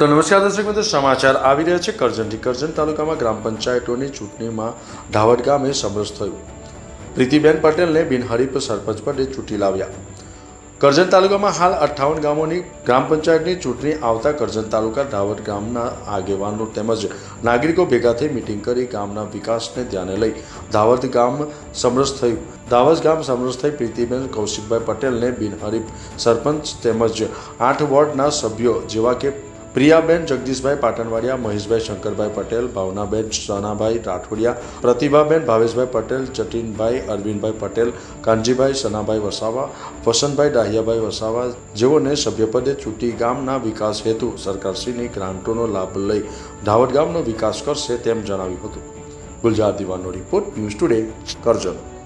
તો નમસ્કાર દર્શક મિત્રો, સમાચાર આવી રહ્યા છે કરજણથી કરજણ તાલુકામાં ગ્રામ પંચાયતોની ચૂંટણીમાં ધાવડ ગામે સમરસ થયું. પ્રીતિબેન પટેલને બિનહરીફ સરપંચ પદે ચૂંટી લાવ્યા. કરજણ તાલુકામાં હાલ અઠ્ઠાવન ગામોની ગ્રામ પંચાયતની ચૂંટણી આવતા કરજણ તાલુકા ધાવડ ગામના આગેવાનો તેમજ નાગરિકો ભેગા થઈ મિટિંગ કરી ગામના વિકાસને ધ્યાને લઈ ધાવડ ગામ સમરસ થયું. ધાવજ ગામ સમરસ થઈ પ્રીતિબેન કૌશિકભાઈ પટેલને બિનહરીફ સરપંચ તેમજ આઠ વોર્ડના સભ્યો જેવા કે પ્રિયાબેન, જગદીશભાઈ પાટણવાડિયા, મહેશભાઈ શંકરભાઈ પટેલ, ભાવનાબેન સનાભાઈ રાઠોડિયા, પ્રતિભાબેન ભાવેશભાઈ પટેલ, જતીનભાઈ અરવિંદભાઈ પટેલ, કાનજીભાઈ સનાભાઈ વસાવા, વસંતભાઈ ડાહિયાભાઈ વસાવા જેઓને સભ્યપદે ચૂંટી ગામના વિકાસ હેતુ સરકારશ્રીની ગ્રાન્ટોનો લાભ લઈ ધાવડ ગામનો વિકાસ કરશે તેમ જણાવ્યું હતું. ગુલજાર દિવાનો રિપોર્ટ, ન્યૂઝ ટુડે, કરજણ.